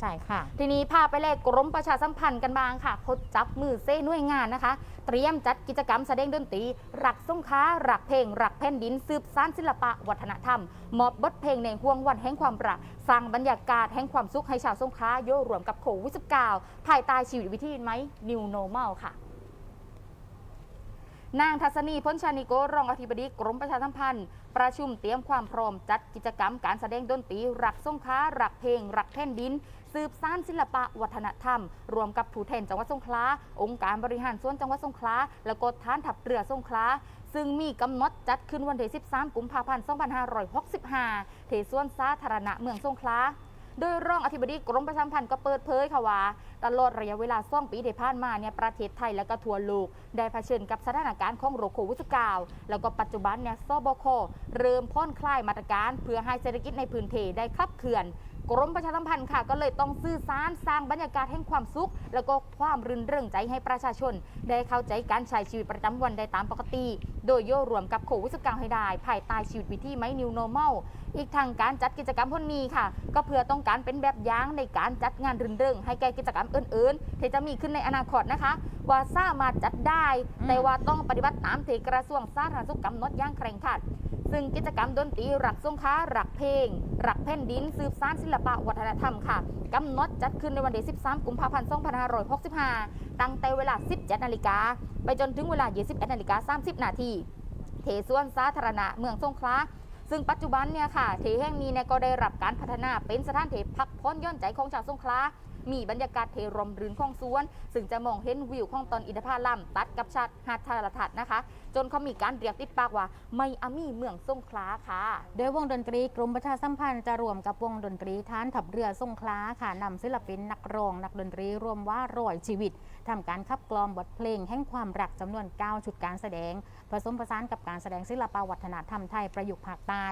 ใช่ค่ะ ทีนี้พาไปเลขกรมประชาสัมพันธ์กันบ้างค่ะเขาจับมือเซ่หน่วยงานนะคะ เตรียมจัดกิจกรรมแสดงดนตรีรักสงค้ารักเพลงรักแผ่นดินสืบสานศิลปะวัฒนธรรม มอบบทเพลงในห่วงวันแห่งความรักสร้างบรรยากาศแห่งความสุขให้ชาวสงค้าโยรวมกับโควิด 19 ภายใต้ชีวิตวิถีไหม New Normal ค่ะ นางทัศนีพ้นชานิโกรองอธิบดีกรมประชาสัมพันธ์ ประชุมเตรียมความพร้อมจัดกิจกรรมการแสดงดนตรีรักสงค้ารักเพลงรักแผ่นดิน สืบสานศิลปะวัฒนธรรม รวมกับผู้แทนจังหวัดสงขลาองค์การบริหารส่วนจังหวัดสงขลาแล้วก็ฐานทัพเรือสงขลาซึ่งมีกำหนดจัดขึ้นวันที่ 13 กุมภาพันธ์ 2565ที่สวนสาธารณะเมืองสงขลา โดยรองอธิบดีกรมประชาสัมพันธ์ก็เปิดเผยค่ะว่า ตลอดระยะเวลาสองปีที่ผ่านมาเนี่ยประเทศไทยและก็ทั่วโลกได้เผชิญกับสถานการณ์ของโรคโควิด -19 แล้วก็ปัจจุบันเนี่ยซบคเริ่มผ่อนคลายมาตรการ เพื่อให้เศรษฐกิจในพื้นที่ได้คลับเคลื่อน กรมประชาสัมพันธ์ค่ะก็เลยต้องสื่อสารสร้างบรรยากาศแห่งความสุข แล้วก็ความรื่นเริงใจให้ประชาชน ได้เข้าใจการใช้ชีวิตประจำวันได้ตามปกติ โดยโยรวมกับโควิด -19 ให้ได้ภายใต้ชีวิตวิถีไม่ New Normal อีกทางการจัดกิจกรรมพนนี้ค่ะ ก็เพื่อต้องการเป็นแบบอย่างในการจัดงานรื่นเริงให้แก่กิจกรรมอื่นๆที่จะมีขึ้นในอนาคตนะคะ ว่าสามารถจัดได้ แต่ว่าต้องปฏิบัติตามที่กระทรวงสาธารณสุขกำหนดอย่างเคร่งครัด ซึ่งกิจกรรมดนตรีรักสงค้ารักเพลงรักแผ่นดิน สืบสานศิลปะวัฒนธรรมค่ะกำหนดจัดขึ้นในวันที่ 13 กุมภาพันธ์ 2565 ตั้งแต่เวลา 17 นาฬิกา ไปจนถึงเวลา 21 นาฬิกา 30 นาทีเทส่วนสาธารณะเมืองสงขลาซึ่งปัจจุบันเนี่ยค่ะเทแห่งนี้เนี่ยก็ได้รับการพัฒนาเป็นสถานเทพักผ่อนย่อนใจของชาวสงขลา มีบรรยากาศเทรมรื่นของสวน ซึ่งจะมองเห็นวิวของตอนอินทผลัมตัดกับชาดหาดทารทัศน์นะคะ จนเขามีการเรียกติดปากว่า ไม่อามี่เมืองสงขลาค่ะโดยวงดนตรีกรมประชาสัมพันธ์จะรวมกับวงดนตรีฐานทัพเรือสงขลาค่ะนำศิลปินนักร้องนักดนตรีรวมว่าร้อยชีวิตทำการขับกลอมบทเพลงแห่งความรักจำนวน 9 ชุดการแสดง ผสมผสานกับการแสดงศิลปวัฒนธรรมไทยประยุกต์ภาคใต้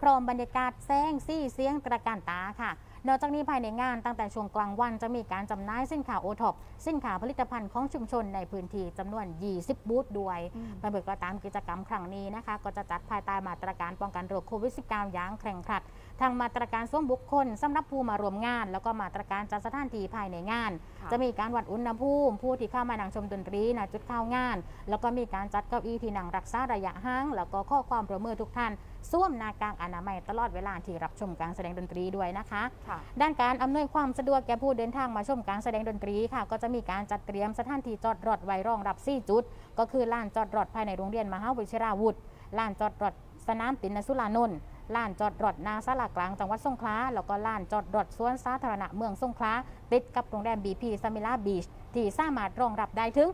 พร้อมบรรยากาศแสงสีเสียงตระการตาค่ะ นอกจากนี้ภายในงานตั้งแต่ช่วงกลางวันจะมีการจำหน่ายสินค้าโอท็อปสินค้าผลิตภัณฑ์ของชุมชนในพื้นที่จำนวน 20 บูธด้วยอืมไปเบิกก็ตามกิจกรรมครั้งนี้นะคะ ก็จะจัดภายใต้มาตรการป้องกันโรคโควิด -19 อย่างเคร่งครัด ทางมาตรการส่วนบุคคลสำหรับผู้มารวมงาน แล้วก็มาตรการจัดสถานที่ภายในงานค่ะจะมีการวัดอุณหภูมิ ผู้ที่เข้ามานั่งชมดนตรีณจุดเข้างาน แล้วก็มีการจัดเก้าอี้ที่นั่งรักษาระยะห่าง แล้วก็ข้อความร่วมมือทุกท่านสวมหน้ากากอนามัยตลอดเวลาที่รับชมการแสดงดนตรีด้วยนะคะค่ะด้านการอำนวยความสะดวกแก่ผู้เดินทางมาชมการแสดงดนตรีค่ะ ก็จะมีการจัดเตรียมสถานที่จอดรถไว้รองรับ 4 จุด ก็คือลานจอดรถภายในโรงเรียนมหาวิทยาวุฒิลานจอดรถสนามตินสุรานนท์ ลานจอดรถนาสลากลางจังหวัดสงขลาแล้วก็ลานจอดรถสวนสาธารณะเมืองสงขลาติดกับโรงแรมบีพีซามิลาบีชที่สามารถรองรับได้ถึง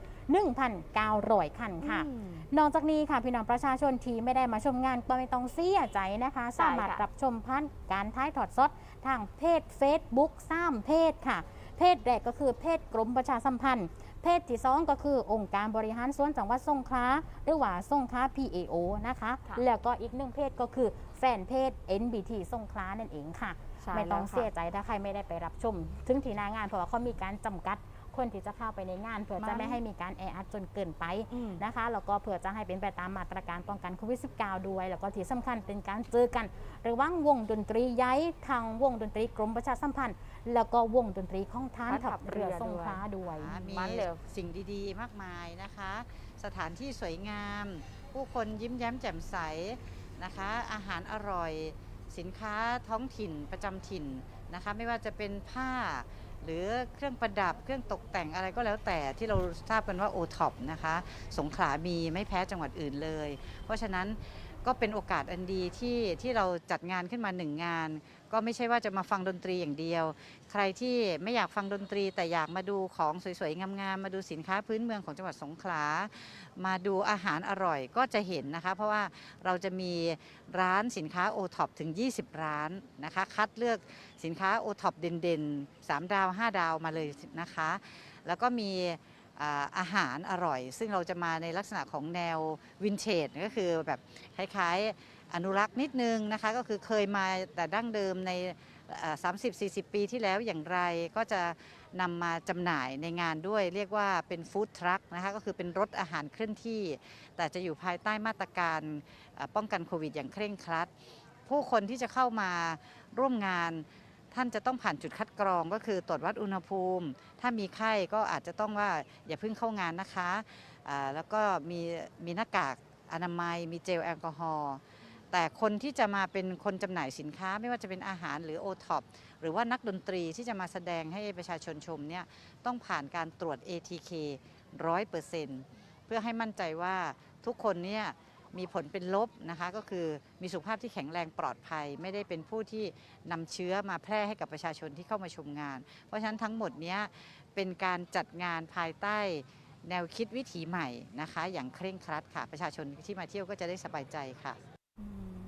1,900 คันค่ะอืมนอกจากนี้ค่ะพี่น้องประชาชนที่ไม่ได้มาชมงานก็ไม่ต้องเสียใจนะคะใช่สามารถค่ะรับชมผ่านการท้ายถอดสดทางเพจ Facebook ซ้ำเพจค่ะ เพจแรกก็คือเพจกรมประชาสัมพันธ์ เพจที่สองก็คือองค์การบริหารส่วนจังหวัดสงขลาหรือว่าสงขลา PAO นะคะ ค่ะ แล้วก็อีกหนึ่งเพจก็คือแฟนเพจ NBT สงขลานั่นเองค่ะ ใช่ไม่ต้องแล้วค่ะ เสียใจถ้าใครไม่ได้ไปรับชม ถึงที่หนางานเพราะว่าเขามีการจำกัด คนที่จะเข้าไปในงาน เพื่อจะไม่ให้มีการแออัดจนเกินไปอืมนะคะแล้วก็เพื่อจะให้เป็นไปตามมาตรการป้องกันโควิด -19 ด้วย แล้วก็ที่สำคัญเป็นการเจอกัน ระหว่างวงดนตรีย้ายทางวงดนตรีกรมประชาสัมพันธ์ แล้วก็วงดนตรีของท่านทัพเรือทรงฟ้าด้วยมีมันเลยสิ่งดีๆ มากมายนะคะ สถานที่สวยงาม ผู้คนยิ้มแย้มแจ่มใสนะคะ อาหารอร่อยสินค้าท้องถิ่นประจำถิ่นนะคะ ไม่ว่าจะเป็นผ้า หรือเครื่องประดับเครื่องตกแต่งอะไรก็แล้วแต่ที่เราทราบกันว่าโอท็อปนะคะ สงขลามีไม่แพ้จังหวัดอื่นเลย เพราะฉะนั้น ก็เป็นโอกาสอันดีที่ที่เราจัดงานขึ้นมาหนึ่งงาน ก็ไม่ใช่ว่าจะมาฟังดนตรีอย่างเดียว ใครที่ไม่อยากฟังดนตรีแต่อยากมาดูของสวยๆงามๆมาดูสินค้าพื้นเมืองของจังหวัดสงขลา มาดูอาหารอร่อยก็จะเห็นนะคะ เพราะว่าเราจะมีร้านสินค้าโอท็อปถึง 20 ร้านนะคะ คัดเลือกสินค้าโอท็อปเด่นๆ3ดาว 5 ดาวมาเลยนะคะ แล้วก็มี อาหารอร่อย ซึ่งเราจะมาในลักษณะของแนววินเทจก็คือแบบคล้ายๆอนุรักษ์นิดนึงนะคะก็คือเคยมาแต่ดั้งเดิมในสามสิบสี่สิบปีที่แล้วอย่างไรก็จะนำมาจำหน่ายในงานด้วย เรียกว่าเป็นฟู้ดทรัคนะคะก็คือเป็นรถอาหารเคลื่อนที่ แต่จะอยู่ภายใต้มาตรการป้องกันโควิดอย่างเคร่งครัด ผู้คนที่จะเข้ามาร่วมงาน ท่านจะต้องผ่านจุดคัดกรองก็คือตรวจวัดอุณหภูมิ ถ้ามีไข้ก็อาจจะต้องว่าอย่าเพิ่งเข้างานนะคะอ่าแล้วก็มีมีหน้ากากอนามัย มีเจลแอลกอฮอล์แต่คนที่จะมาเป็นคนจำหน่ายสินค้า ไม่ว่าจะเป็นอาหารหรือโอท็อปหรือว่านักดนตรีที่จะมาแสดงให้ประชาชนชมเนี่ยต้องผ่านการตรวจ ATK ร้อยเปอร์เซ็นต์เพื่อให้มั่นใจว่าทุกคนเนี่ย มีผลเป็นลบนะคะ ก็คือมีสุขภาพที่แข็งแรงปลอดภัย ไม่ได้เป็นผู้ที่นำเชื้อมาแพร่ให้กับประชาชนที่เข้ามาชมงาน เพราะฉะนั้นทั้งหมดนี้เป็นการจัดงานภายใต้แนวคิดวิถีใหม่นะคะ อย่างเคร่งครัดค่ะ ประชาชนที่มาเที่ยวก็จะได้สบายใจค่ะ